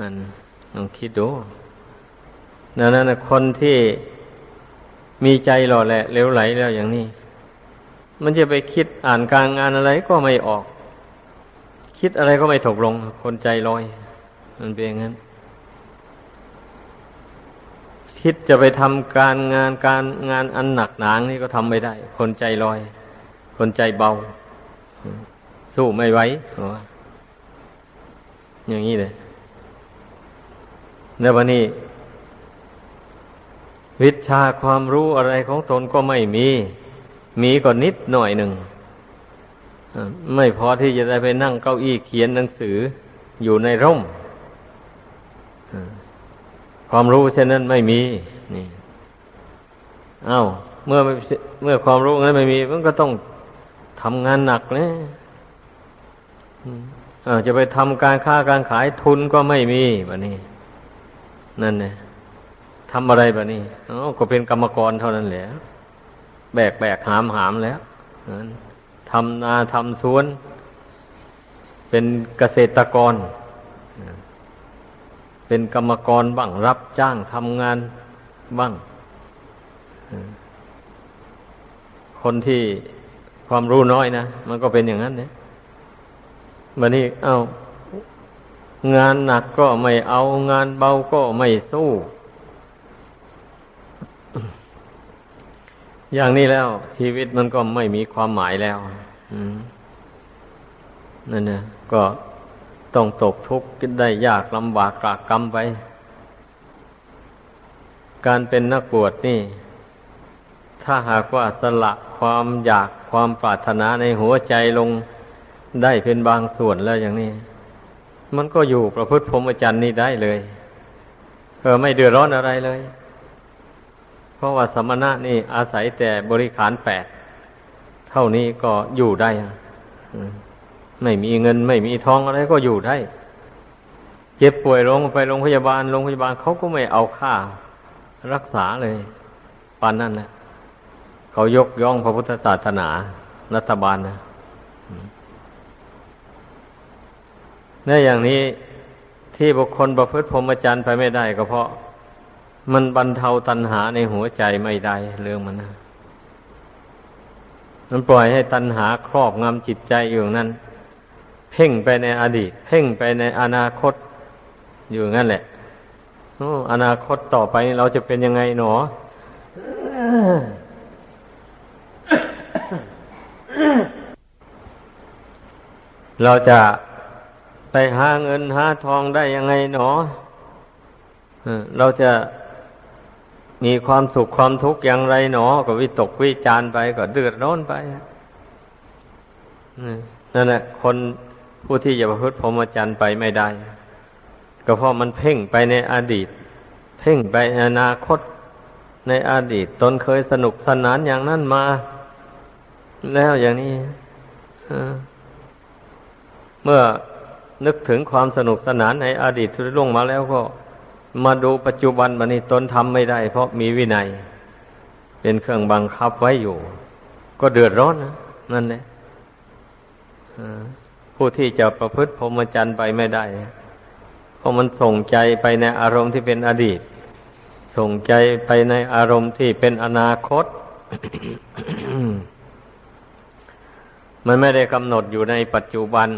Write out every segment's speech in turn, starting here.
นั่นลองคิดดูดังนั้นนะคนที่มีใจหล่อแหละเลวไหลแล้วอย่างนี้ มันจะไปคิดอ่านการงานอะไรก็ไม่ออก คิดอะไรก็ไม่ถกลง คนใจลอย มันเป็นอย่างนั้น คิดจะไปทำการงานการงานอันหนักหนางนี่ก็ทำไม่ได้ คนใจลอย คนใจเบา สู้ไม่ไหวอย่างนี้เลย แล้ววันนี้ วิชาความรู้อะไรของตนก็ไม่มี มีก็นิดหน่อยหนึ่ง ไม่พอที่จะได้ไปนั่งเก้าอี้เขียนหนังสืออยู่ในร่ม ความรู้เช่นนั้นไม่มีนี่เอา้า เมื่อเมื่อความรู้นั้นไม่มี มันก็ต้องทำงานหนักเลยจะไปทำการค้าการขายทุนก็ไม่มีแบบนี้ นั่นเนี่ยทำอะไรแบบนี้อ๋อก็เป็นกรรมกรเท่านั้นแหละ แบกแบกหามหามแล้วทำนาทำสวน เป็นเกษตรกร เป็นกรรมกรบ้างรับจ้างทำงานบ้าง คนที่ความรู้น้อยนะ มันก็เป็นอย่างนั้นเนี่ยวันนี้ เอา้า งานหนักก็ไม่เอางานเบาก็ไม่สู้ อย่างนี้แล้ว ชีวิตมันก็ไม่มีความหมายแล้วนั่นนะก็ต้องตกทุกข์ได้ยากลำบากกรากกรรมไป การเป็นนักบวชนี่ ถ้าหากว่าสละความอยากความปรารถนาในหัวใจลงได้เป็นบางส่วนแล้วอย่างนี้ มันก็อยู่ประพฤติพรหมจรรย์นี่ได้เลยเออไม่เดือดร้อนอะไรเลย เพราะว่าสมณะนี่อาศัยแต่บริขารแปดเท่านี้ก็อยู่ได้ไม่มีเงินไม่มีทองอะไรก็อยู่ได้ เจ็บป่วยลงไปโรงพยาบาลโรงพยาบาลเขาก็ไม่เอาค่า รักษาเลยปานนั่นแหละเขายกย่องพระพุทธศาสนารัฐบาลนะ เนี่ยอย่างนี้ที่บุคคลประพฤติพรหมจรรย์ไปไม่ได้ก็เพราะ มันบรรเทาตัณหาในหัวใจไม่ได้ เรื่องมันนะมันปล่อยให้ตัณหาครอบงำจิตใจอยู่นั้น เพ่งไปในอดีต เพ่งไปในอนาคตอยู่งั้นแหละอนาคตต่อไปเราจะเป็นยังไงหนอ เราจะ ไปหาเงินหาทองได้ยังไงหนอเราจะมีความสุขความทุกข์อย่างไรหนอ ก็วิตกวิจารไปก็เดือดร้อนไปนั่นแหละคนผู้ที่จะประพฤติพรหมจรรย์ไปไม่ได้ ก็เพราะมันเพ่งไปในอดีต เพ่งไปอนาคตในอดีต ตนเคยสนุกสนานอย่างนั้นมา แล้วอย่างนี้เมื่อ นึกถึงความสนุกสนานในอดีตที่ล่วงมาแล้วก็มาดูปัจจุบันบันนี้ตนทำไม่ได้ เพราะมีวินัย เป็นเครื่องบังคับไว้อยู่ ก็เดือดร้อนนะนั่นแหละผู้ที่จะประพฤติพรหมจรรย์ไปไม่ได้เพราะมันส่งใจไปในอารมณ์ที่เป็นอดีต ส่งใจไปในอารมณ์ที่เป็นอนาคต มันไม่ได้กำหนดอยู่ในปัจจุบัน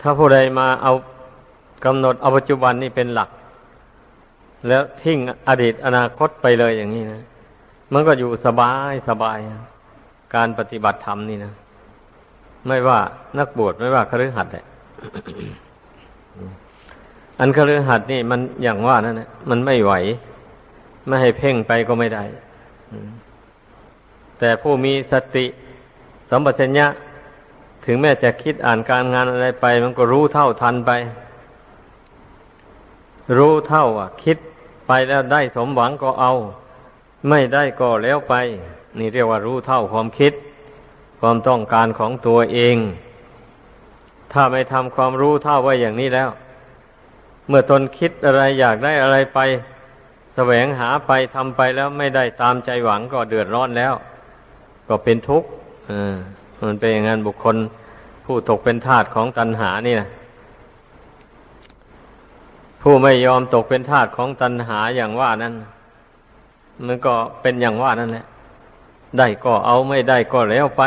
ถ้าผู้ใดมาเอากำหนดเอาปัจจุบันนี่เป็นหลัก แล้วทิ้งอดีตอนาคตไปเลยอย่างนี้นะ มันก็อยู่สบายสบายการปฏิบัติธรรมนี่นะ ไม่ว่านักบวชไม่ว่าคฤหัสถ์อันคฤหัสถ์นี่มันอย่างว่านั่นแหละมันไม่ไหว ไม่ให้เพ่งไปก็ไม่ได้แต่ผู้มีสติสัมปชัญญะ ถึงแม้จะคิดอ่านการงานอะไรไป มันก็รู้เท่าทันไป รู้เท่าอะ คิดไปแล้วได้สมหวังก็เอา ไม่ได้ก็แล้วไป นี่เรียกว่ารู้เท่าความคิด ความต้องการของตัวเอง ถ้าไม่ทำความรู้เท่าไว้อย่างนี้แล้ว เมื่อตนคิดอะไรอยากได้อะไรไปแสวงหาไปทำไปแล้วไม่ได้ตามใจหวังก็เดือดร้อนแล้ว ก็เป็นทุกข์ มันเป็นอย่างนั้นบุคคลผู้ตกเป็นทาสของตัณหานี่นะผู้ไม่ยอมตกเป็นทาสของตัณหาอย่างว่านั้นมันก็เป็นอย่างว่านั่นแหละ ได้ก็เอาไม่ได้ก็แล้วไป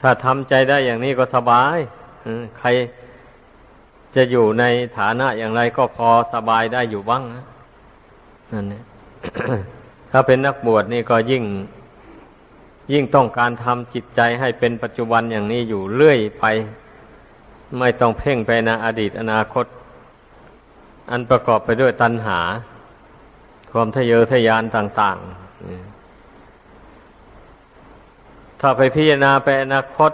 ถ้าทำใจได้อย่างนี้ก็สบายใครจะอยู่ในฐานะอย่างไรก็พอสบายได้อยู่บ้างนะนั่นเนี่ยถ้าเป็นนักบวชนี่ก็ยิ่ง ยิ่งต้องการทำจิตใจให้เป็นปัจจุบันอย่างนี้อยู่เรื่อยไป ไม่ต้องเพ่งไปในะอดีตอนาคต อันประกอบไปด้วยตัณหา ความทะเยอทะยานต่างๆ ถ้าไปพิจารณาไปอนาคต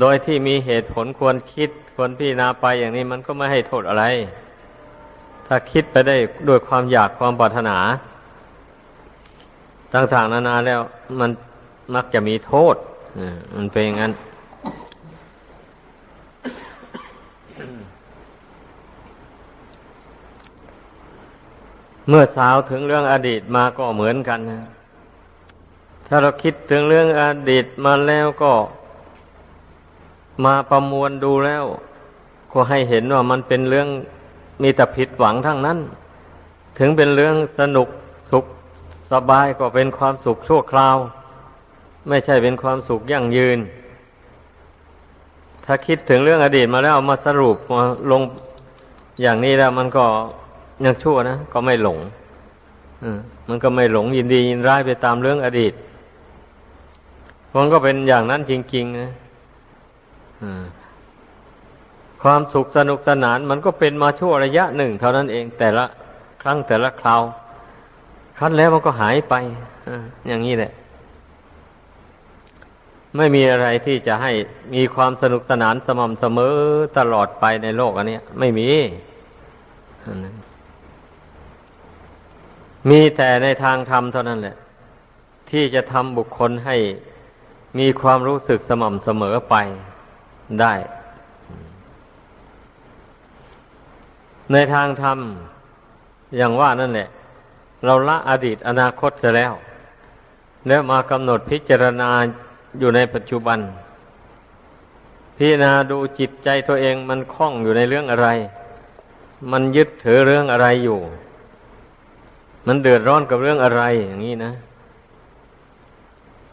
โดยที่มีเหตุผลควรคิดควรพิจารณาไปอย่างนี้มันก็ไม่ให้โทษอะไร ถ้าคิดไปได้ด้วยความอยากความปรารถนา ต่างๆนานาแล้ว มันมักจะมีโทษมันเป็นอย่างนั้นเมื่อสาวถึงเรื่องอดีตมาก็เหมือนกันนะ ถ้าเราคิดถึงเรื่องอดีตมาแล้วก็มาประมวลดูแล้ว ก็ให้เห็นว่ามันเป็นเรื่องมีแต่ผิดหวังทั้งนั้น ถึงเป็นเรื่องสนุกสุข สบายก็เป็นความสุขชั่วคราว ไม่ใช่เป็นความสุขยั่งยืน ถ้าคิดถึงเรื่องอดีตมาแล้วมาสรุปมาลงอย่างนี้แล้วมันก็ยังชั่วนะก็ไม่หลงอมันก็ไม่หลงยินดียินร้ายไปตามเรื่องอดีตมันก็เป็นอย่างนั้นจริงๆนะความสุขสนุกสนาน มันก็เป็นมาชั่วระยะหนึ่ง เท่านั้นเองแต่ละครั้งแต่ละคราว คั้นแล้วมันก็หายไปอย่างนี้แหละ ไม่มีอะไรที่จะให้มีความสนุกสนานสม่ำเสมอตลอดไปในโลกอันนี้ไม่มี มีแต่ในทางธรรมเท่านั้นแหละ ที่จะทำบุคคลให้มีความรู้สึกสม่ำเสมอไปได้ ในทางธรรมอย่างว่านั่นแหละ เราละอดีตอนาคตเสียแล้ว แล้วมากำหนดพิจารณาอยู่ในปัจจุบัน พิจารณาดูจิตใจตัวเองมันคล้องอยู่ในเรื่องอะไร มันยึดถือเรื่องอะไรอยู่ มันเดือดร้อนกับเรื่องอะไรอย่างนี้นะ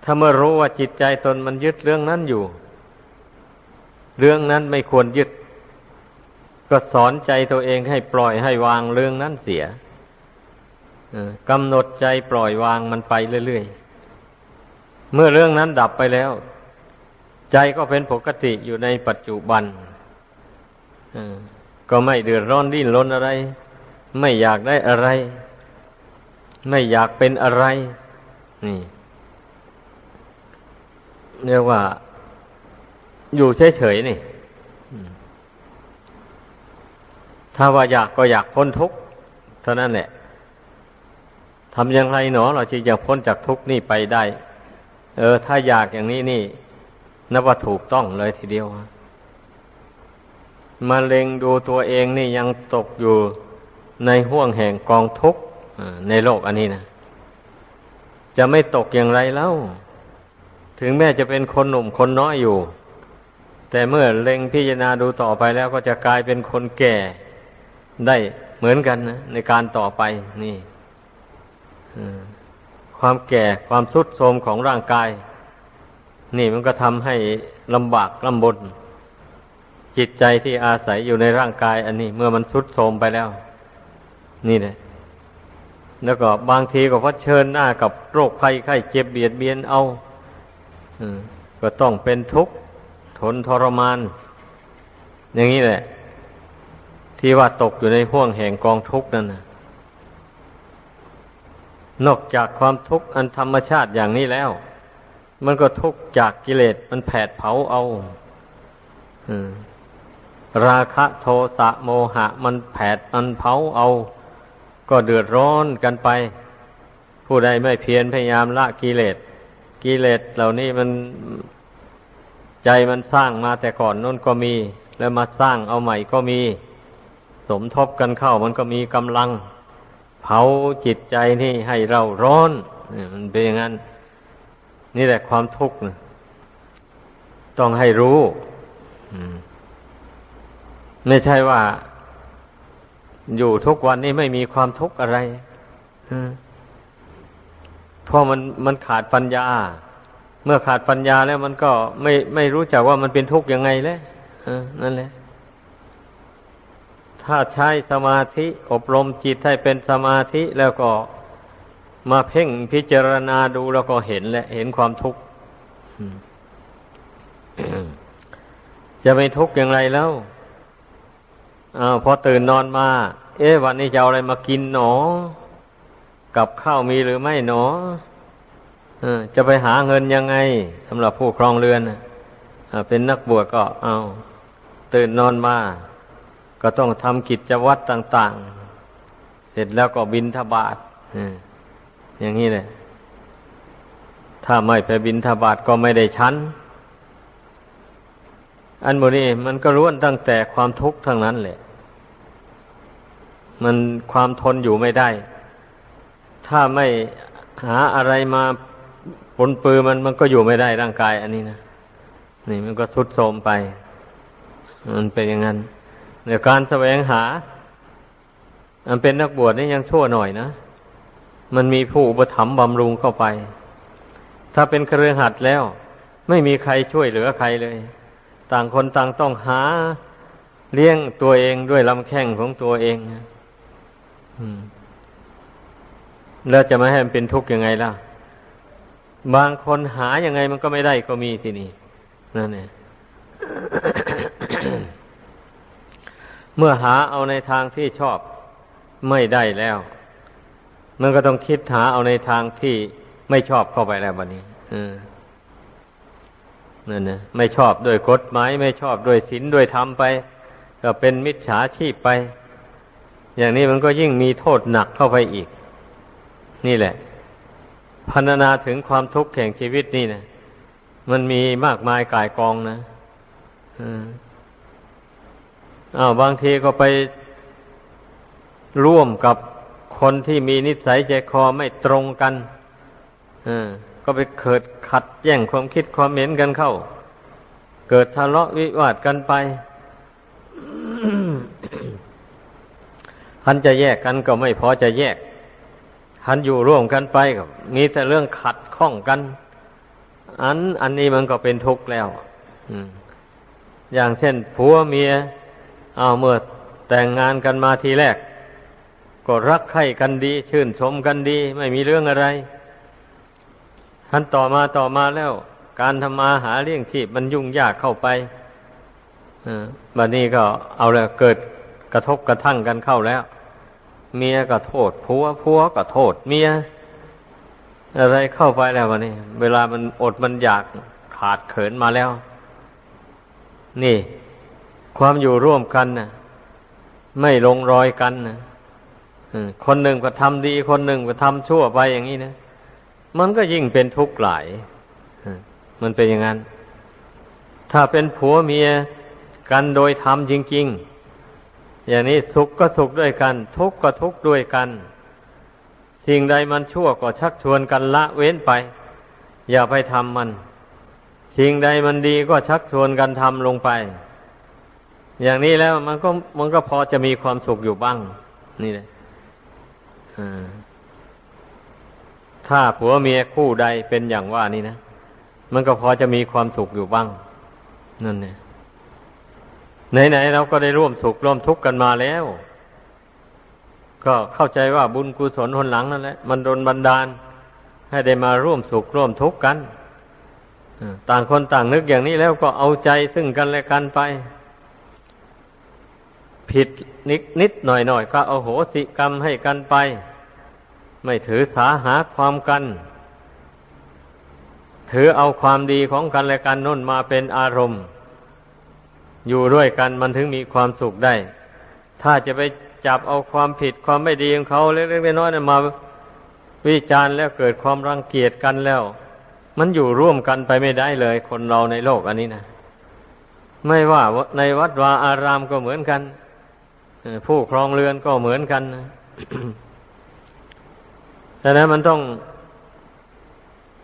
ถ้าเมื่อรู้ว่าจิตใจตนมันยึดเรื่องนั้นอยู่ เรื่องนั้นไม่ควรยึด ก็สอนใจตัวเองให้ปล่อยให้วางเรื่องนั้นเสีย กำหนดใจปล่อยวางมันไปเรื่อยๆ เมื่อเรื่องนั้นดับไปแล้ว ใจก็เป็นปกติอยู่ในปัจจุบันก็ไม่เดือดร้อนดิ้นรนอะไร ไม่อยากได้อะไร ไม่อยากเป็นอะไร นี่เรียกว่า อยู่เฉยๆนี่ถ้าว่าอยากก็อยากพ้นทุกข์เท่านั้นแหละ ทำอย่างไรหนอ เราจึงจะพ้นจากทุกนี่ไปได้ เออ ถ้าอยากอย่างนี้นี่นับว่าถูกต้องเลยทีเดียวมาเล็งดูตัวเองนี่ยังตกอยู่ในห่วงแห่งกองทุกข์ในโลกอันนี้นะจะไม่ตกอย่างไรแล้ว ถึงแม้จะเป็นคนหนุ่มคนน้อยอยู่ แต่เมื่อเล็งพิจารณาดูต่อไปแล้วก็จะกลายเป็นคนแก่ได้เหมือนกันนะในการต่อไปนี่ ความแก่ความสุดโทรมของร่างกาย นี่มันก็ทำให้ลำบากลำบน จิตใจที่อาศัยอยู่ในร่างกาย อันนี้เมื่อมันสุดโทรมไปแล้ว นี่เลยแล้วก็บางทีก็เผชิญหน้ากับโรคภัยไข้เจ็บเบียดเบียนเอาก็ต้องเป็นทุกข์ทนทรมาน อย่างนี้แหละ ที่ว่าตกอยู่ในห่วงแห่งกองทุกข์นั่นนะ นอกจากความทุกข์อันธรรมชาติอย่างนี้แล้ว มันก็ทุกข์จากกิเลสมันแผดเผาเอาราคะโทสะโมหะ มันแผดมันเผาเอา ก็เดือดร้อนกันไป ผู้ใดไม่เพียรพยายามละกิเลสกิเลสเหล่านี้มันใจมันสร้างมาแต่ก่อนนู้นก็มี แล้วมาสร้างเอาใหม่ก็มี สมทบกันเข้ามันก็มีกำลัง เผาจิตใจนี่ให้เราร้อนมันเป็นอย่างนั้น นี่แหละความทุกข์ต้องให้รู้ไม่ใช่ว่า อยู่ทุกวันนี้ไม่มีความทุกข์อะไรเพราะมันมันขาดปัญญา เมื่อขาดปัญญาแล้วมันก็ไม่ไม่รู้จักว่ามันเป็นทุกข์ยังไงเลยเออนั่นแหละ ถ้าใช้สมาธิอบรมจิตให้เป็นสมาธิแล้วก็มาเพ่งพิจารณาดูแล้วก็เห็นแหละเห็นความทุกข์จะไม่ทุกข์อย่างไรแล้วอพอตื่นนอนมา เอ๊ะวันนี้จะเอาอะไรมากินหนอ กับข้าวมีหรือไม่หนอจะไปหาเงินยังไงสำหรับผู้ครองเรือนอเป็นนักบวชก็เอา ตื่นนอนมา ก็ต้องทำกิจวัตรต่าง ๆ เสร็จแล้วก็บินทบาทอย่างนี้เลยถ้าไม่ไปบินทบาทก็ไม่ได้ชั้น อันโมนี้มันก็ล้วนตั้งแต่ความทุกข์ทั้งนั้นแหละ มันความทนอยู่ไม่ได้ ถ้าไม่หาอะไรมาปนปือมันมันก็อยู่ไม่ได้ร่างกาย อันนี้นะนี่มันก็สุดโทรมไป มันเป็นอย่างนั้น ในการแสวงหามันเป็นนักบวชนี่ยังชั่วหน่อยนะ มันมีผู้อุปถัมภ์บำรุงเข้าไป ถ้าเป็นเครือหัดแล้ว ไม่มีใครช่วยเหลือใครเลย ต่างคนต่างต้องหาเลี้ยงตัวเองด้วยลำแข้งของตัวเองแล้วจะไม่ให้มันเป็นทุกข์ยังไงล่ะ บางคนหายังไงมันก็ไม่ได้ก็มีที่นี่นั่นเอง เมื่อหาเอาในทางที่ชอบไม่ได้แล้ว มันก็ต้องคิดหาเอาในทางที่ไม่ชอบเข้าไปแล้ววันนี้นั่นนะไม่ชอบด้วยกฎหมายไม่ชอบด้วยศีลด้วยธรรมไป ก็เป็นมิจฉาชีพไป อย่างนี้มันก็ยิ่งมีโทษหนักเข้าไปอีก นี่แหละพันนาถึงความทุกข์แห่งชีวิตนี่นะมันมีมากมายกายกองนะอ้าวบางทีก็ไปร่วมกับคนที่มีนิสัยใจคอไม่ตรงกันก็ไปเกิดขัดแย่งความคิดความเห็นกันเข้า เกิดทะเลาะวิวาทกันไปท่านจะแยกกันก็ไม่พอจะแยกท่านอยู่ร่วมกันไปก็มีแต่เรื่องขัดข้องกัน อันอันนี้มันก็เป็นทุกข์แล้วอย่างเช่นผัวเมีย เอาเมื่อแต่งงานกันมาทีแรก ก็รักใคร่กันดี ชื่นชมกันดี ไม่มีเรื่องอะไรท่านต่อมาต่อมาแล้ว การทำมาหาเลี้ยงชีพมันยุ่งยากเข้าไปบัดนี้ก็เอาแล้วเกิดกระทบกระทั่งกันเข้าแล้ว เมียก็โทษผัวผัวก็โทษ เมีย อะไรเข้าไปแล้ววันนี้ เวลามันอดมันอยากขาดเขินมาแล้ว นี่ ความอยู่ร่วมกันนะไม่ลงรอยกันนะคนหนึ่งก็ทำดี คนหนึ่งก็ทำชั่วไปอย่างนี้นะมันก็ยิ่งเป็นทุกข์หลายมันเป็นอย่างนั้น ถ้าเป็นผัวเมียกันโดยธรรมจริง ๆ อย่างนี้สุขก็สุขด้วยกัน ทุกข์ก็ทุกข์ด้วยกัน สิ่งใดมันชั่วก็ชักชวนกันละเว้นไป อย่าไปทำมัน สิ่งใดมันดีก็ชักชวนกันทำลงไป อย่างนี้แล้วมันก็มันก็พอจะมีความสุขอยู่บ้าง นี่แหละถ้าผัวเมียคู่ใดเป็นอย่างว่านี่นะมันก็พอจะมีความสุขอยู่บ้าง นั่นเนี่ยไหนๆเราก็ได้ร่วมสุขร่วมทุกข์กันมาแล้ว ก็เข้าใจว่าบุญกุศลหนหลังนั่นแหละมันโดนบันดาล ให้ได้มาร่วมสุขร่วมทุกข์กันต่างคนต่างนึกอย่างนี้แล้วก็เอาใจซึ่งกันและกันไป ผิดนิดนิดหน่อยหน่อยก็เอาโหสิกรรมให้กันไป ไม่ถือสาหาความกัน ถือเอาความดีของกันและกันน้นมาเป็นอารมณ์ อยู่ด้วยกันมันถึงมีความสุขได้ ถ้าจะไปจับเอาความผิดความไม่ดีของเขาเล็กๆน้อยๆมาวิจารณ์แล้วเกิดความรังเกียจกันแล้ว มันอยู่ร่วมกันไปไม่ได้เลย คนเราในโลกอันนี้นะ ไม่ว่าในวัดวาอารามก็เหมือนกัน ผู้ครองเรือนก็เหมือนกันนะดังนั้นมันต้อง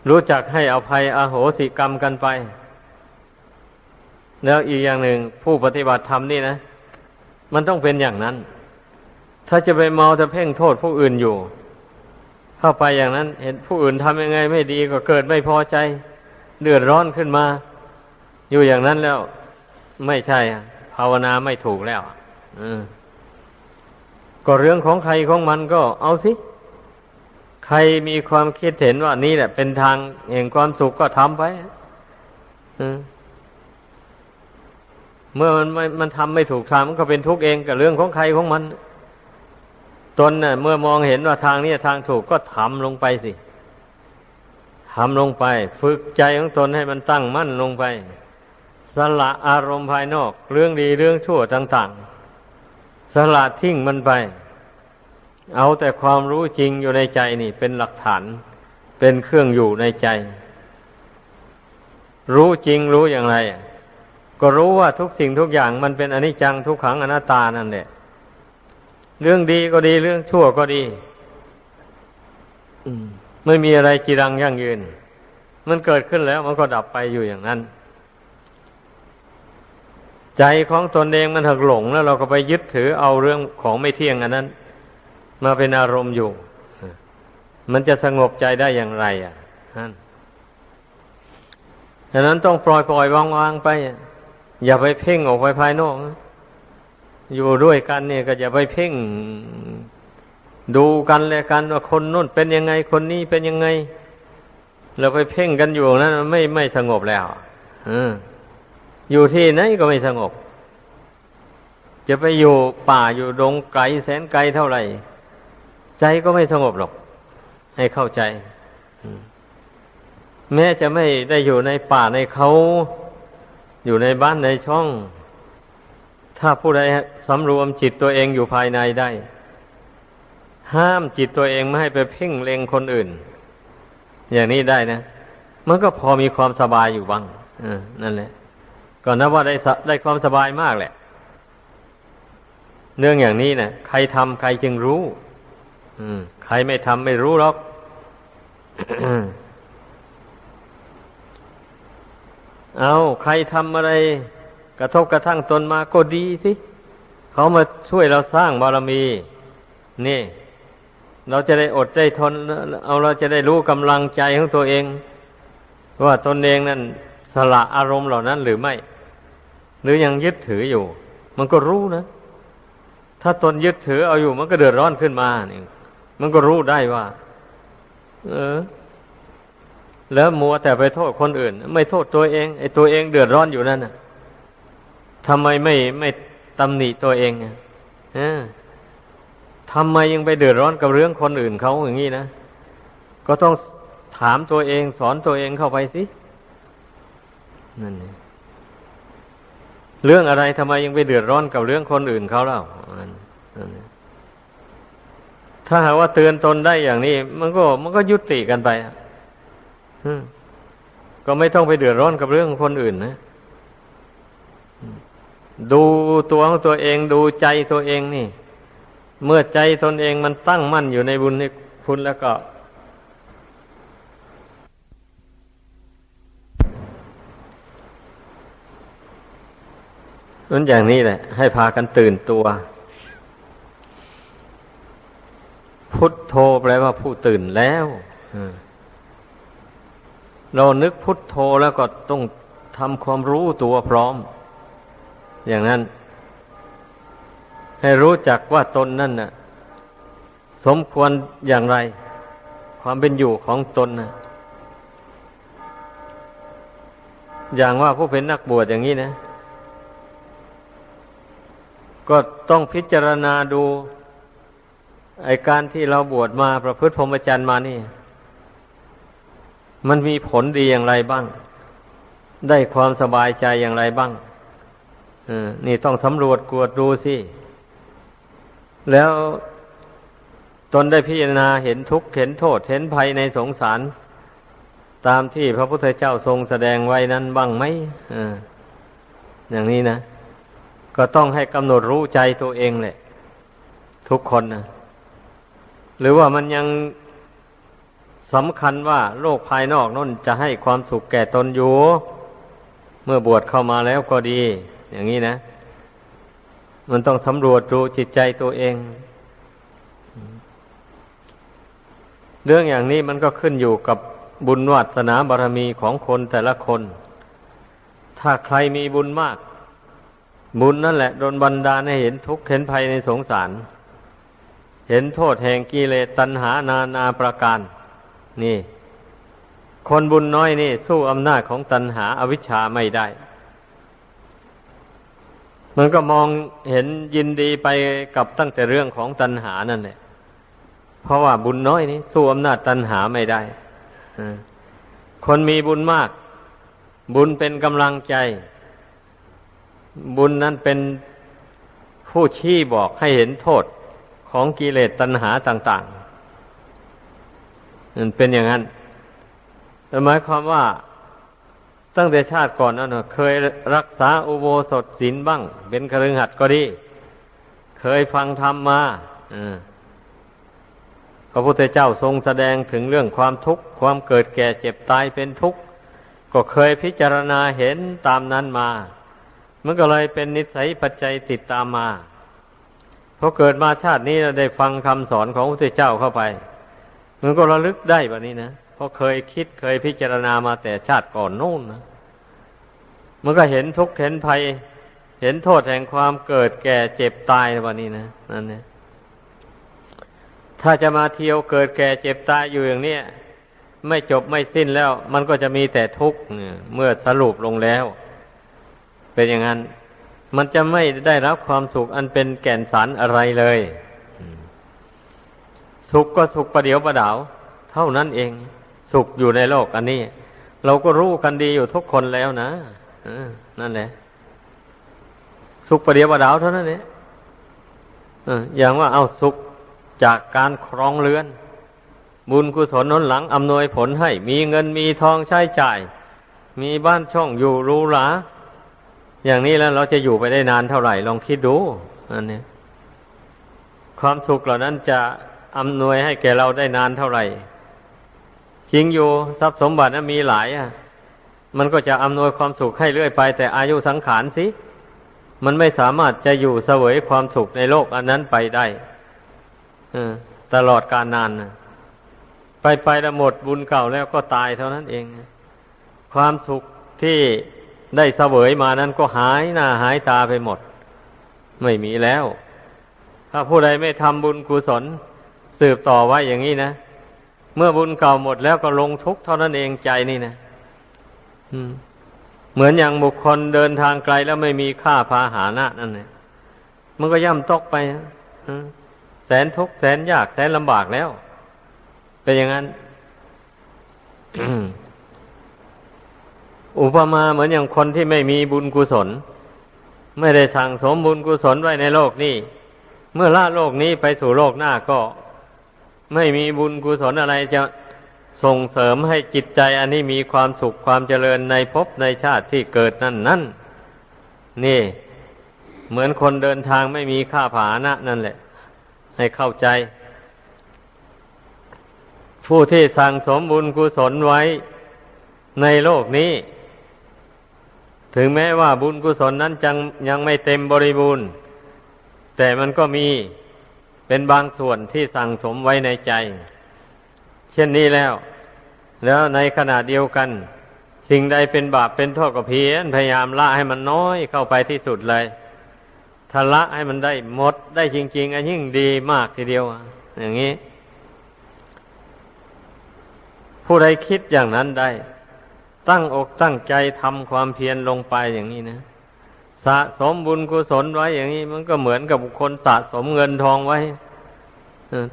รู้จักให้อภัยอาโหสิกรรมกันไป แล้วอีกอย่างหนึ่งผู้ปฏิบัติธรรมนี่นะ มันต้องเป็นอย่างนั้น ถ้าจะไปเมาจะเพ่งโทษผู้อื่นอยู่ เข้าไปอย่างนั้น เห็นผู้อื่นทำยังไง ไม่ดีก็เกิดไม่พอใจ เดือดร้อนขึ้นมา อยู่อย่างนั้นแล้ว ไม่ใช่ภาวนาไม่ถูกแล้ว อืม ก็เรื่องของใครของมันก็เอาสิ ใครมีความคิดเห็นว่านี่แหละ เป็นทางแห่งความสุขก็ทำไปเมื่อมันม่มันทำไม่ถูกทางมันก็เป็นทุกข์เองกับเรื่องของใครของมัน ตนเน่ะ เมื่อมองเห็นว่าทางนี้ทางถูกก็ทำลงไปสิทำลงไป ฝึกใจของตนให้มันตั้งมั่นลงไป สละอารมณ์ภายนอก เรื่องดีเรื่องชั่วต่าง ๆ สละทิ้งมันไป เอาแต่ความรู้จริงอยู่ในใจนี่ เป็นหลักฐาน เป็นเครื่องอยู่ในใจ รู้จริงรู้อย่างไร ก็รู้ว่าทุกสิ่งทุกอย่างมันเป็นอนิจจังทุกขังอนัตตานั่นแหละเรื่องดีก็ดีเรื่องชั่วก็ดีไม่มีอะไรจีรังยั่งยืน มันเกิดขึ้นแล้วมันก็ดับไปอยู่อย่างนั้น ใจของตนเองมันถักหลงแล้วเราก็ไปยึดถือเอาเรื่องของไม่เที่ยงอันนั้น มาเป็นอารมณ์อยู่ มันจะสงบใจได้อย่างไร อะนั่นฉะนั้นต้องปล่อยปล่อยวางวางไป อย่าไปเพ่งออกไปภายนอก อยู่ด้วยกันเนี่ยก็อย่าไปเพ่ง ดูกันเลยกันว่าคนนู้นเป็นยังไงคนนี้เป็นยังไง เราไปเพ่งกันอยู่นั้นไม่ไม่สงบแล้ว อ อยู่ที่ไหนก็ไม่สงบ จะไปอยู่ป่าอยู่ดงไกลแสนไกลเท่าไหร่ ใจก็ไม่สงบหรอก ให้เข้าใจ แม้จะไม่ได้อยู่ในป่าในเขาอยู่ในบ้านในช่อง ถ้าผู้ใดสำรวมจิตตัวเองอยู่ภายในได้ ห้ามจิตตัวเองไม่ให้ไปเพ่งเล็งคนอื่น อย่างนี้ได้นะ มันก็พอมีความสบายอยู่บ้างนั่นแหละ ก่อนนะว่าได้ได้ความสบายมากแหละเรื่องอย่างนี้นะใครทำใครจึงรู้ อืม ใครไม่ทำไม่รู้หรอกเอาใครทำอะไร กระทบกระทั่งตนมาก็ดีสิเขามาช่วยเราสร้างบารมี นี่ เราจะได้อดได้ทน เอาเราจะได้รู้กำลังใจของตัวเอง ว่าตนเองนั้นสละอารมณ์เหล่านั้นหรือไม่ หรือยังยึดถืออยู่ มันก็รู้นะ ถ้าตนยึดถือเอาอยู่ มันก็เดือดร้อนขึ้นมานี่มันก็รู้ได้ว่า เออ แล้วมัวแต่ไปโทษคนอื่น ไม่โทษตัวเองไอ้ตัวเองเดือดร้อนอยู่นั่นน่ะทำไมไม่ไม่ตำหนิตัวเองอะทำไมยังไปเดือดร้อนกับเรื่องคนอื่นเขาอย่างนี้นะ ก็ต้องถามตัวเองสอนตัวเองเข้าไปสิ นั่นนี่ เรื่องอะไรทำไมยังไปเดือดร้อนกับเรื่องคนอื่นเขาเล่าถ้าหากว่าเตือนตนได้อย่างนี้ มันก็ มันก็ยุติกันไปก็ไม่ต้องไปเดือดร้อนกับเรื่องคนอื่นนะดูตัวของตัวเองดูใจตัวเองนี่ เมื่อใจตนเองมันตั้งมั่นอยู่ในบุญในคุณแล้วก็ นั่นอย่างนี้แหละ ให้พากันตื่นตัว พุทโธแปลว่าผู้ตื่นแล้วเรานึกพุทโธแล้วก็ต้องทำความรู้ตัวพร้อม อย่างนั้น ให้รู้จักว่าตนนั่นน่ะ สมควรอย่างไร ความเป็นอยู่ของตนน่ะ อย่างว่าผู้เป็นนักบวชอย่างนี้นะ ก็ต้องพิจารณาดูไอการที่เราบวชมาประพฤติพรหมจรรย์มานี่ มันมีผลดีอย่างไรบ้าง ได้ความสบายใจอย่างไรบ้างนี่ต้องสำรวจกวดดูสิ แล้วตนได้พิจารณาเห็นทุกข์เห็นโทษ เห็นภัยในสงสาร ตามที่พระพุทธเจ้าทรงแสดงไว้นั้นบ้างไหมออย่างนี้นะ ก็ต้องให้กำหนดรู้ใจตัวเองแหละ ทุกคนนะหรือว่ามันยังสำคัญว่าโลกภายนอกนั่นจะให้ความสุขแก่ตนอยู่ เมื่อบวชเข้ามาแล้วก็ดี อย่างนี้นะ มันต้องสำรวจดูจิตใจตัวเอง เรื่องอย่างนี้มันก็ขึ้นอยู่กับบุญวัสนาบารมีของคนแต่ละคน ถ้าใครมีบุญมาก บุญนั่นแหละโดนบันดาลให้เห็นทุกข์เห็นภัยในสงสาร เห็นโทษแห่งกิเลสตัณหานานาประการ นี่ คนบุญน้อยนี่ สู้อำนาจของตัณหาอาวิชชาไม่ได้ มันก็มองเห็นยินดีไปกับตั้งแต่เรื่องของตัณหานั่นแหละเพราะว่าบุญน้อยนี่ สู้อำนาจตัณหาไม่ได้คนมีบุญมาก บุญเป็นกำลังใจ บุญนั้นเป็นผู้ชี้บอกให้เห็นโทษของกิเลสตัณหาต่างๆมันเป็นอย่างนั้นหมายความว่าตั้งแต่ชาติก่อนนั่นเคยรักษาอุโบสถศีลบ้าง เป็นครึงหัดก็ดี เคยฟังธรรมมาพระพุทธเจ้าทรงแสดงถึงเรื่องความทุกข์ความเกิดแก่เจ็บตายเป็นทุกข์ ก็เคยพิจารณาเห็นตามนั้นมา มันก็เลยเป็นนิสัยปัจจัยติดตามมาพอเกิดมาชาตินี้เราได้ฟังคำสอนของพระพุทธเจ้าเข้าไป มันก็ระลึกได้แบบนี้นะเพราะเคยคิดเคยพิจารณามาแต่ชาติก่อนนู่นนะมันก็เห็นทุกข์เห็นภัย เห็นโทษแห่งความเกิดแก่เจ็บตายวันนี้นะนั่นเนี่ยถ้าจะมาเที่ยวเกิดแก่เจ็บตายอยู่อย่างนี้ไม่จบไม่สิ้นแล้ว มันก็จะมีแต่ทุกข์เมื่อสรุปลงแล้ว เป็นอย่างนั้น มันจะไม่ได้รับความสุขอันเป็นแก่นสารอะไรเลย สุขก็สุขประเดียวประดาว เท่านั้นเอง สุขอยู่ในโลกอันนี้ เราก็รู้กันดีอยู่ทุกคนแล้วนะนั่นแหละ สุขประเดียวประดาวเท่านั้นเองอย่างว่าเอาสุขจากการครองเรือน บุญกุศลน้นหลังอำนวยผลให้ มีเงินมีทองใช้จ่าย มีบ้านช่องอยู่รูหรา อย่างนี้แล้วเราจะอยู่ไปได้นานเท่าไหร่ ลองคิดดูอันนี้ความสุขเหล่านั้นจะอำนวยให้แก่เราได้นานเท่าไหร่ จริงอยู่ทรัพย์สมบัตินะมีหลายอะ มันก็จะอำนวยความสุขให้เรื่อยไป แต่อายุสังขารสิ มันไม่สามารถจะอยู่เสวยความสุขในโลกอันนั้นไปได้ตลอดการนานนะไปไปแล้วหมดบุญเก่าแล้วก็ตายเท่านั้นเอง ความสุขที่ ได้เสวยมานั้นก็หายหน้าหายตาไปหมด ไม่มีแล้ว ถ้าผู้ใดไม่ทำบุญกุศล สืบต่อไว้อย่างนี้นะ เมื่อบุญเก่าหมดแล้วก็ลงทุกข์เท่านั้นเองใจนี่นะเหมือนอย่างบุคคลเดินทางไกลแล้วไม่มีค่าพาหานะนั่นเนี่ยมันก็ย่ำตกไปแสนทุกข์แสนยากแสนลำบากแล้ว เป็นอย่างนั้น อุปมาเหมือนอย่างคนที่ไม่มีบุญกุศล ไม่ได้สั่งสมบุญกุศลไว้ในโลกนี้ เมื่อละโลกนี้ไปสู่โลกหน้าก็ ไม่มีบุญกุศลอะไรจะส่งเสริมให้จิตใจอันนี้มีความสุขความเจริญในภพในชาติที่เกิดนั่นนั่นนี่ เหมือนคนเดินทางไม่มีค่าผานะนั่นแหละ ให้เข้าใจ ผู้ที่สั่งสมบุญกุศลไว้ในโลกนี้ ถึงแม้ว่าบุญกุศลนั้นจังยังไม่เต็มบริบูรณ์ แต่มันก็มีเป็นบางส่วนที่สั่งสมไว้ในใจ เช่นนี้แล้ว แล้วในขณะเดียวกัน สิ่งใดเป็นบาปเป็นโทษก็เพียรพยายามละให้มันน้อยเข้าไปที่สุดเลยถ้าละให้มันได้หมดได้จริง ๆอันยิ่งดีมากทีเดียวอย่างนี้ ผู้ใดคิดอย่างนั้นได้ ตั้งอกตั้งใจทำความเพียรลงไปอย่างนี้นะ สะสมบุญกุศลไว้อย่างนี้ มันก็เหมือนกับบุคคลสะสมเงินทองไว้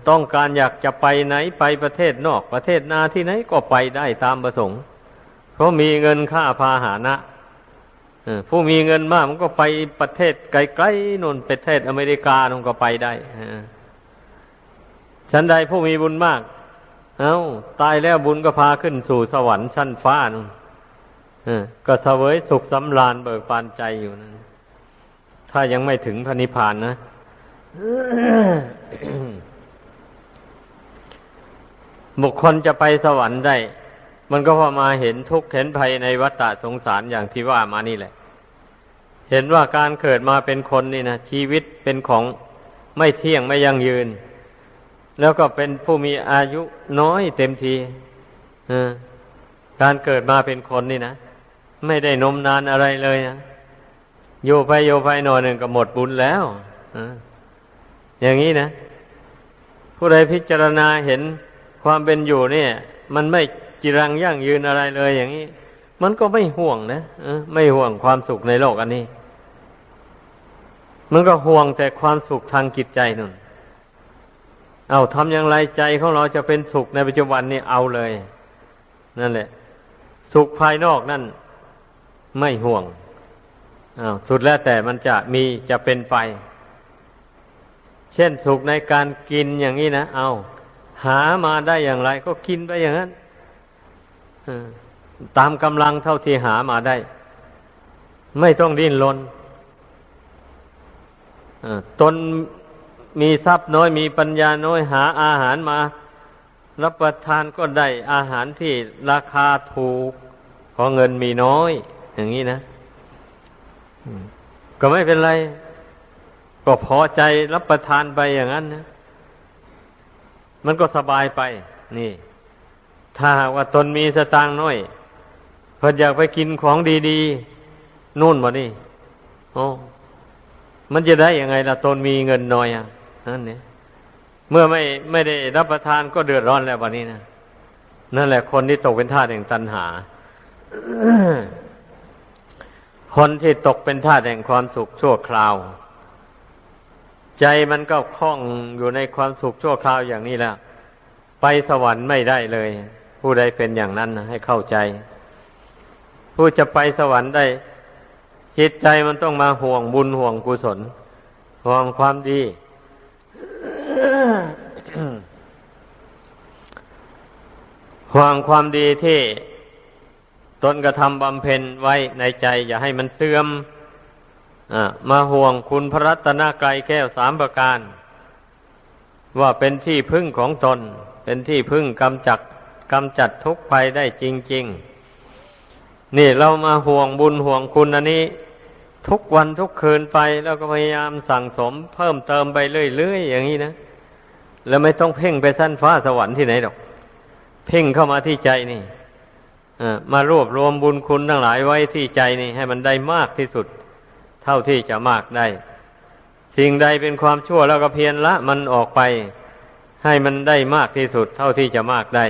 ต้องการอยากจะไปไหนไปประเทศนอกประเทศนาที่ไหนก็ไปได้ตามประสงค์ เพราะมีเงินค่าพาหานะผู้มีเงินมากมันก็ไปประเทศไกลๆนนประเทศอเมริกามันก็ไปได้ชั้นใดผู้มีบุญมาก เอา้าตายแล้วบุญก็พาขึ้นสู่สวรรค์ชั้นฟ้านู่น ก็เสวยสุขสำราญเบิกบานใจอยู่นั่นถ้ายังไม่ถึงพระนิพพานนะ บุคคลจะไปสวรรค์ได้ มันก็พอมาเห็นทุกข์เห็นภัยในวัฏฏะสงสารอย่างที่ว่ามานี่แหละ เห็นว่าการเกิดมาเป็นคนนี่นะชีวิตเป็นของไม่เที่ยงไม่ยั่งยืน แล้วก็เป็นผู้มีอายุน้อยเต็มทีการเกิดมาเป็นคนนี่นะ ไม่ได้นมนานอะไรเลยนะโยไปโยไปหน่อยหนึ่งก็หมดบุญแล้วอย่างนี้นะ ผู้ใดพิจารณาเห็นความเป็นอยู่เนี่ย มันไม่จิรังยั่งยืนอะไรเลย อย่างนี้ มันก็ไม่ห่วงนะไม่ห่วงความสุขในโลกอันนี้ มันก็ห่วงแต่ความสุขทางจิตใจนั่นเอาทำอย่างไรใจของเราจะเป็นสุขในปัจจุบันนี้เอาเลย นั่นแหละ สุขภายนอกนั่น ไม่ห่วงอา้าวสุดแล้วแต่มันจะมีจะเป็นไป เช่นสุขในการกินอย่างนี้นะ เอา หามาได้อย่างไร ก็กินไปอย่างนั้นตามกำลังเท่าที่หามาได้ ไม่ต้องดิ้นรนตนมีทรัพย์น้อยมีปัญญาน้อยหาอาหารมา รับประทานก็ได้อาหารที่ราคาถูก เพราะเงินมีน้อย อย่างนี้นะก็ไม่เป็นไร ก็พอใจรับประทานไปอย่างนั้นนะมันก็สบายไป นี่ ถ้าว่าตนมีสตางค์น้อยเพิ่นอยากไปกินของดีๆนู่นมานี่โอ้มันจะได้ยังไงล่ะตนมีเงินน้อยอะนั่นเนี่ยเมื่อไม่ไม่ได้รับประทานก็เดือดร้อนแล้ววันนี้นะนั่นแหละคนที่ตกเป็นทาสแห่งตัณหา คนที่ตกเป็นทาสแห่งความสุขชั่วคราว ใจมันก็คล้องอยู่ในความสุขชั่วคราวอย่างนี้แล้วไปสวรรค์ไม่ได้เลย ผู้ใดเป็นอย่างนั้นให้เข้าใจ ผู้จะไปสวรรค์ได้ จิตใจมันต้องมาห่วงบุญห่วงกุศล ห่วงความดี ห่วงความดีที่ ตนกระทำบำเพ็ญไว้ในใจ อย่าให้มันเสื่อมอมาห่วงคุณพระรัตนกรัยแก้วสามประการ ว่าเป็นที่พึ่งของตน เป็นที่พึ่งกำจัดกำจัดทุกภัยได้จริง ๆ นี่เรามาห่วงบุญห่วงคุณอันนี้ ทุกวันทุกคืนไปแล้วก็พยายามสั่งสมเพิ่มเติมไปเรื่อยๆอย่างนี้นะแล้วไม่ต้องเพ่งไปสั้นฟ้าสวรรค์ที่ไหนหรอก เพ่งเข้ามาที่ใจนี่ มารวบรวมบุญคุณทั้งหลายไว้ที่ใจนี่ให้มันได้มากที่สุด เท่าที่จะมากได้ สิ่งใดเป็นความชั่วแล้วก็เพียรละมันออกไป ให้มันได้มากที่สุด เท่าที่จะมากได้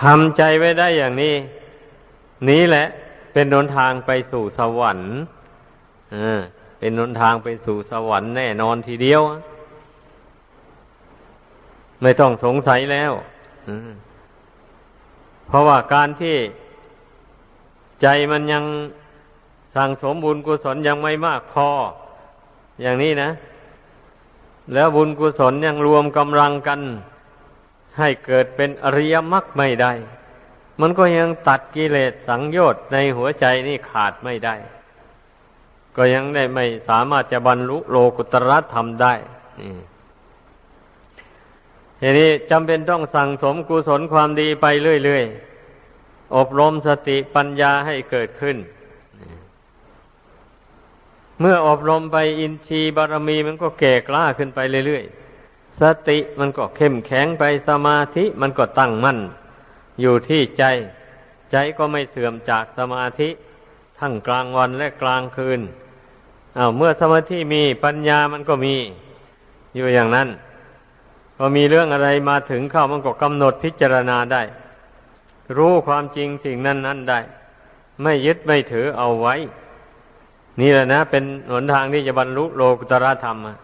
ทำใจไว้ได้อย่างนี้ นี้แหละ เป็นหนทางไปสู่สวรรค์เป็นหนทางไปสู่สวรรค์แน่นอนทีเดียว ไม่ต้องสงสัยแล้ว เพราะว่าการที่ใจมันยังสั่งสมบุญกุศลยังไม่มากพอ อย่างนี้นะ แล้วบุญกุศลยังรวมกำลังกัน ให้เกิดเป็นอริยมรรคไม่ได้ มันก็ยังตัดกิเลสสังโยชน์ในหัวใจนี่ขาดไม่ได้ ก็ยังได้ไม่สามารถจะบรรลุโลกุตระธรรมได้ ทีนี้จำเป็นต้องสั่งสมกุศลความดีไปเรื่อยๆ อบรมสติปัญญาให้เกิดขึ้น เมื่ออบรมไปอินทรีย์บารมีมันก็แก่กล้าขึ้นไปเรื่อยๆ สติมันก็เข้มแข็งไปสมาธิมันก็ตั้งมั่น อยู่ที่ใจ ใจก็ไม่เสื่อมจากสมาธิ ทั้งกลางวันและกลางคืนอา้าเมื่อสมาธิมีปัญญามันก็มี อยู่อย่างนั้น พอมีเรื่องอะไรมาถึงเข้ามันก็กำหนดพิจารณาได้ รู้ความจริงสิ่งนั้นนั้นได้ ไม่ยึดไม่ถือเอาไว้ นี่แหละนะ เป็นหนทางที่จะบรรลุโลกุตรธรรมอะ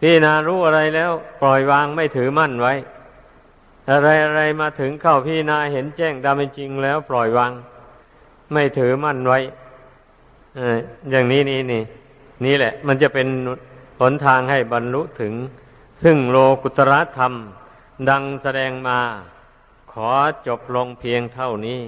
พี่นารู้อะไรแล้วปล่อยวางไม่ถือมั่นไว้ อะไรอะไรมาถึงเข้าพี่นาเห็นแจ้งตามเป็นจริงแล้วปล่อยวาง ไม่ถือมั่นไว้อย่างนี้นี่นี่ นี่แหละ มันจะเป็นหนทางให้บรรลุถึง ซึ่งโลกุตระธรรมดังแสดงมา ขอจบลงเพียงเท่านี้